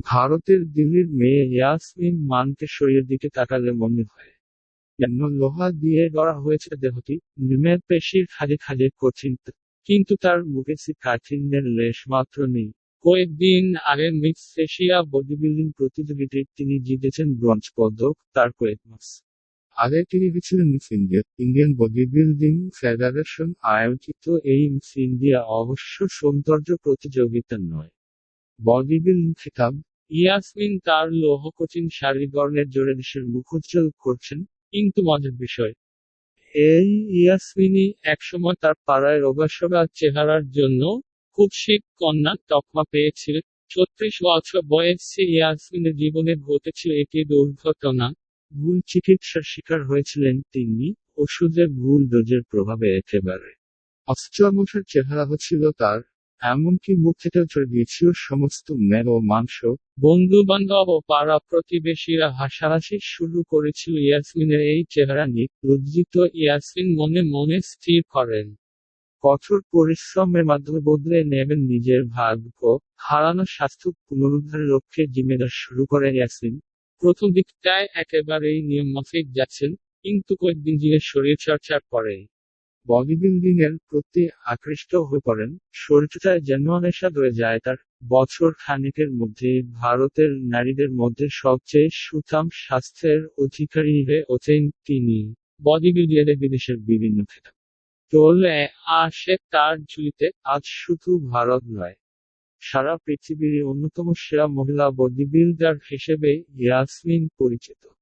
ভারতের দিল্লির মেয়ে ইয়াসমিন মানকেশ্বরীর দিকে তাকালে মনে হয়, যেন লোহা দিয়ে গড়া হয়েছে দেহটি, নিমের পেশির খালি খালি কঠিন, কিন্তু তার মুখে সে কাঠিন্যের লেশ মাত্র নেই। কয়েকদিন আগে মিক্স এশিয়া বডি বিল্ডিং প্রতিযোগিতায় তিনি জিতেছেন ব্রঞ্জ পদক, তার কয়েক মাস আগে তিনি হয়েছিলেন Miss India, Indian body building federation আয়োজিত এই মিস ইন্ডিয়া অবশ্য সৌন্দর্য প্রতিযোগিতা নয়। বডি বিল্ডিং খেতাব, ইয়াসমিন তার লৌহকঠিন শারীরিক গড়নের জোরে দেশের মুখোজ্জ্বল করছেন, কিন্তু মজার বিষয়। এই ইয়াসমিনই একসময় তার পাড়ায় রোগাসোগা চেহারার জন্য কুৎসিত কন্যা তকমা পেয়েছিলেন ছত্রিশ বছর বয়সে ইয়াসমিনের জীবনে ঘটেছিল একটি দুর্ঘটনা। ভুল চিকিৎসার শিকার হয়েছিলেন তিনি। ওষুধের ভুল ডোজের প্রভাবে একেবারে অস্ত্রমশার চেহারা হচ্ছিল তার। এমনকি চড়ে গিয়েছিল সমস্ত মেদ ও মাংস বন্ধু বান্ধব ও পাড়া প্রতিবেশীরা হাসাহাসি শুরু করেছিল ইয়াসমিনের এই চেহারা নিয়ে। লজ্জিত ইয়াসমিন মনে মনে স্থির করেন। কঠোর পরিশ্রমের মাধ্যমে বদলে নেবেন নিজের ভাগ্য। হারানো স্বাস্থ্য পুনরুদ্ধারের লক্ষ্যে জিম্মেদার শুরু করে ইয়াসমিন। প্রথম দিকটায় একেবারেই নিয়ম মাফিক যাচ্ছেন, কিন্তু কয়েকদিন জিনে শরীর চর্চার পরে বডি বিল্ডিং এর প্রতি আকৃষ্ট হয়ে পড়েন শরীরটায় যেন নেশা ধরে যায় তার বছর খানিকের মধ্যে। ভারতের নারীদের মধ্যে সবচেয়ে সুঠাম স্বাস্থ্যের অধিকারী হয়ে ওঠেন তিনি। বডি বিল্ডিংয়ে বিদেশের বিভিন্ন ক্ষেত্রে চলে আসে তার ঝুলিতে, আজ শুধু ভারত নয়, সারা পৃথিবীর অন্যতম সেরা মহিলা বডি বিল্ডার হিসেবে ইয়াসমিন পরিচিত।